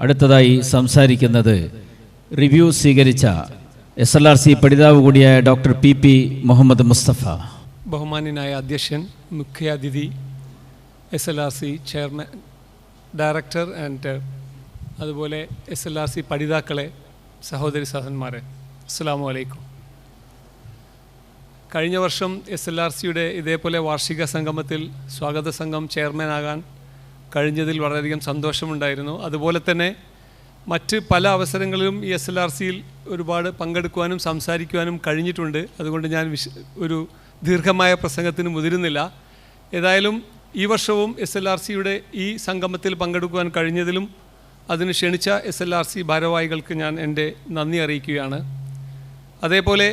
അടുത്തതായി സംസാരിക്കുന്നത് റിവ്യൂ സ്വീകരിച്ച എസ് എൽ ആർ സി പഠിതാവ് കൂടിയായ doctor P P Muhammad Mustafa. ബഹുമാന്യനായ അധ്യക്ഷൻ മുഖ്യാതിഥി S L R C chairman director and അതുപോലെ എസ് എൽ ആർ സി പഠിതാക്കളെ സഹോദരി സഹന്മാരെ അസ്സാം വലൈക്കും കഴിഞ്ഞ വർഷം എസ് എൽ ആർ സിയുടെ ഇതേപോലെ വാർഷിക സംഗമത്തിൽ സ്വാഗത സംഘം ചെയർമാനാകാൻ കഴിഞ്ഞതിൽ വളരെയധികം സന്തോഷമുണ്ടായിരുന്നു. അതുപോലെ തന്നെ മറ്റ് പല അവസരങ്ങളിലും ഈ എസ് എൽ ആർ സിയിൽ ഒരുപാട് പങ്കെടുക്കുവാനും സംസാരിക്കുവാനും കഴിഞ്ഞിട്ടുണ്ട്. അതുകൊണ്ട് ഞാൻ വിശ ഒരു ദീർഘമായ പ്രസംഗത്തിന് മുതിരുന്നില്ല. ഏതായാലും ഈ വർഷവും എസ് എൽ ആർ സിയുടെ ഈ സംഗമത്തിൽ പങ്കെടുക്കുവാൻ കഴിഞ്ഞതിലും അതിന് ക്ഷണിച്ച എസ് എൽ ആർ സി ഭാരവാഹികൾക്ക് ഞാൻ എന്റെ നന്ദി അറിയിക്കുകയാണ്. അതേപോലെ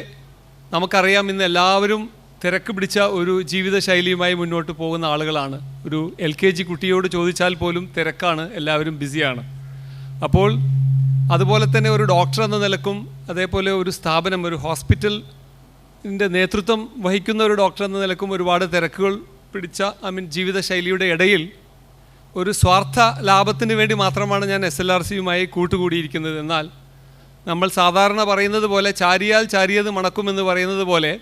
നമുക്കറിയാം ഇന്ന് എല്ലാവരും തിരക്ക് പിടിച്ച ഒരു ജീവിതശൈലിയുമായി മുന്നോട്ട് പോകുന്ന ആളുകളാണ്. ഒരു എൽ കെ ജി കുട്ടിയോട് ചോദിച്ചാൽ പോലും തിരക്കാണ് എല്ലാവരും ബിസിയാണ്. അപ്പോൾ അതുപോലെ തന്നെ ഒരു ഡോക്ടർ എന്ന നിലക്കും അതേപോലെ ഒരു സ്ഥാപനം ഒരു ഹോസ്പിറ്റലിന്റെ നേതൃത്വം വഹിക്കുന്ന ഒരു ഡോക്ടർ എന്ന നിലക്കും ഒരുപാട് തിരക്കുകൾ പിടിച്ച ഐ മീൻ ജീവിതശൈലിയുടെ ഇടയിൽ ഒരു സ്വാർത്ഥ ലാഭത്തിന് വേണ്ടി മാത്രമാണ് ഞാൻ എസ് എൽ ആർ സിയുമായി കൂട്ടുകൂടിയിരിക്കുന്നത്. എന്നാൽ നമ്മൾ സാധാരണ പറയുന്നത് പോലെ ചാരിയാൽ ചാരിയത് മണക്കുമെന്ന് പറയുന്നത് പോലെ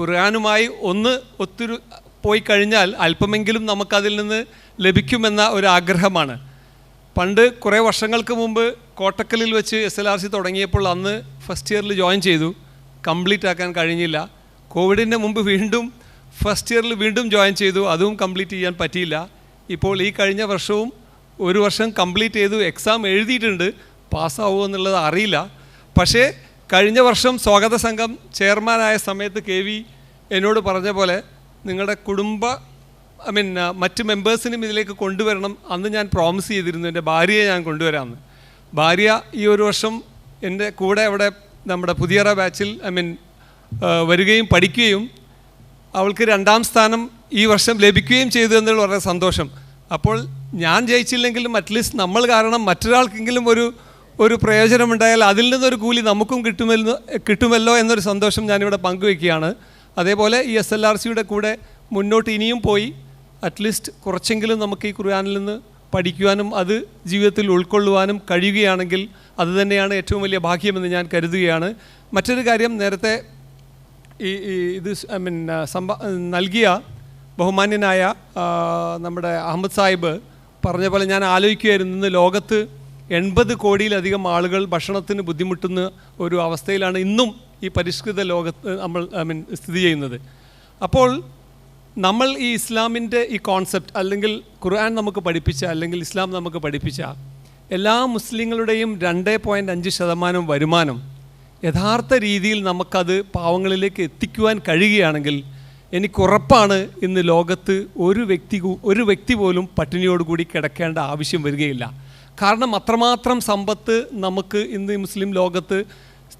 ഖുർആാനുമായി ഒന്ന് ഒത്തിരി പോയി കഴിഞ്ഞാൽ അല്പമെങ്കിലും നമുക്കതിൽ നിന്ന് ലഭിക്കുമെന്ന ഒരു ആഗ്രഹമാണ് പണ്ട് കുറേ വർഷങ്ങൾക്ക് മുമ്പ് കോട്ടക്കലിൽ വെച്ച് എസ് എൽ ആർ സി തുടങ്ങിയപ്പോൾ അന്ന് ഫസ്റ്റ് ഇയറിൽ ജോയിൻ ചെയ്തു. കംപ്ലീറ്റ് ആക്കാൻ കഴിഞ്ഞില്ല. കോവിഡിന്റെ മുമ്പ് വീണ്ടും ഫസ്റ്റ് ഇയറിൽ വീണ്ടും ജോയിൻ ചെയ്തു. അതും കംപ്ലീറ്റ് ചെയ്യാൻ പറ്റിയില്ല. ഇപ്പോൾ ഈ കഴിഞ്ഞ വർഷവും ഒരു വർഷം കംപ്ലീറ്റ് ചെയ്തു. എക്സാം എഴുതിയിട്ടുണ്ട്. പാസ്സാവുമോ എന്നുള്ളത് അറിയില്ല. പക്ഷേ കഴിഞ്ഞ വർഷം സ്വാഗത സംഘം ചെയർമാനായ സമയത്ത് കെ വി എന്നോട് പറഞ്ഞ പോലെ നിങ്ങളുടെ കുടുംബ ഐ മീൻ മറ്റ് മെമ്പേഴ്സിനും ഇതിലേക്ക് കൊണ്ടുവരണം അന്ന് ഞാൻ പ്രോമിസ് ചെയ്തിരുന്നു. എന്റെ ഭാര്യയെ ഞാൻ കൊണ്ടുവരാമെന്ന്. ഭാര്യ ഈ ഒരു വർഷം എന്റെ കൂടെ അവിടെ നമ്മുടെ പുതിയറ ബാച്ചിൽ ഐ മീൻ വരികയും പഠിക്കുകയും അവൾക്ക് രണ്ടാം സ്ഥാനം ഈ വർഷം ലഭിക്കുകയും ചെയ്തു എന്നുള്ള വളരെ സന്തോഷം. അപ്പോൾ ഞാൻ ജയിച്ചില്ലെങ്കിലും അറ്റ്ലീസ്റ്റ് നമ്മൾ കാരണം മറ്റൊരാൾക്കെങ്കിലും ഒരു ഒരു പ്രയോജനമുണ്ടായാൽ അതിൽ നിന്നൊരു കൂലി നമുക്കും കിട്ടുമല്ലോ കിട്ടുമല്ലോ എന്നൊരു സന്തോഷം ഞാനിവിടെ പങ്കുവെക്കുകയാണ് അതേപോലെ ഈ എസ് എൽ ആർ സിയുടെ കൂടെ മുന്നോട്ട് ഇനിയും പോയി അറ്റ്ലീസ്റ്റ് കുറച്ചെങ്കിലും നമുക്ക് ഈ ഖുർആാനിൽ നിന്ന് പഠിക്കുവാനും അത് ജീവിതത്തിൽ ഉൾക്കൊള്ളുവാനും കഴിയുകയാണെങ്കിൽ അത് തന്നെയാണ് ഏറ്റവും വലിയ ഭാഗ്യമെന്ന് ഞാൻ കരുതുകയാണ്. മറ്റൊരു കാര്യം നേരത്തെ ഈ ഇത് ഐ മീൻ സംഭ നൽകിയ ബഹുമാന്യനായ നമ്മുടെ അഹമ്മദ് സാഹിബ് പറഞ്ഞ പോലെ ഞാൻ ആലോചിക്കുകയായിരുന്നു ഇന്ന് ലോകത്ത് എൺപത് കോടിയിലധികം ആളുകൾ ഭക്ഷണത്തിന് ബുദ്ധിമുട്ടുന്ന ഒരു അവസ്ഥയിലാണ് ഇന്നും ഈ പരിഷ്കൃത ലോകത്ത് നമ്മൾ ഐ മീൻ സ്ഥിതി ചെയ്യുന്നത്. അപ്പോൾ നമ്മൾ ഈ ഇസ്ലാമിന്റെ ഈ കോൺസെപ്റ്റ് അല്ലെങ്കിൽ ഖുർആൻ നമുക്ക് പഠിപ്പിച്ച അല്ലെങ്കിൽ ഇസ്ലാം നമുക്ക് പഠിപ്പിച്ച എല്ലാ മുസ്ലിങ്ങളുടെയും രണ്ട് പോയിന്റ് അഞ്ച് ശതമാനം വരുമാനം യഥാർത്ഥ രീതിയിൽ നമുക്കത് പാവങ്ങളിലേക്ക് എത്തിക്കുവാൻ കഴിയുകയാണെങ്കിൽ എനിക്കുറപ്പാണ് ഇന്ന് ലോകത്ത് ഒരു വ്യക്തി ഒരു വ്യക്തി പോലും പട്ടിണിയോടുകൂടി കിടക്കേണ്ട ആവശ്യം വരികയില്ല. കാരണം അത്രമാത്രം സമ്പത്ത് നമുക്ക് ഇന്ന് മുസ്ലിം ലോകത്ത്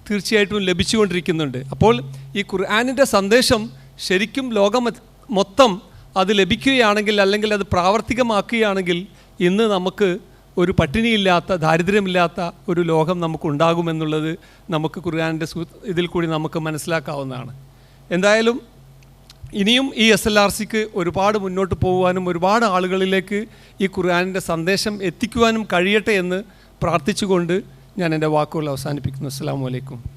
തീർച്ചയായിട്ടും ലഭിച്ചുകൊണ്ടിരിക്കുന്നുണ്ട്. അപ്പോൾ ഈ ഖുർആാനിന്റെ സന്ദേശം ശരിക്കും ലോകം മൊത്തം അത് ലഭിക്കുകയാണെങ്കിൽ അല്ലെങ്കിൽ അത് പ്രാവർത്തികമാക്കുകയാണെങ്കിൽ ഇന്ന് നമുക്ക് ഒരു പട്ടിണിയില്ലാത്ത ദാരിദ്ര്യമില്ലാത്ത ഒരു ലോകം നമുക്കുണ്ടാകുമെന്നുള്ളത് നമുക്ക് ഖുർആാനിന്റെ ഇതിൽ കൂടി നമുക്ക് മനസ്സിലാക്കാവുന്നതാണ്. എന്തായാലും ഇനിയും ഈ എസ് എൽ ആർ സിക്ക് ഒരുപാട് മുന്നോട്ട് പോകുവാനും ഒരുപാട് ആളുകളിലേക്ക് ഈ ഖുർആാനിന്റെ സന്ദേശം എത്തിക്കുവാനും കഴിയട്ടെ എന്ന് പ്രാർത്ഥിച്ചുകൊണ്ട് ഞാൻ എന്റെ വാക്കുകൾ അവസാനിപ്പിക്കുന്നു. അസ്സാം വലൈക്കും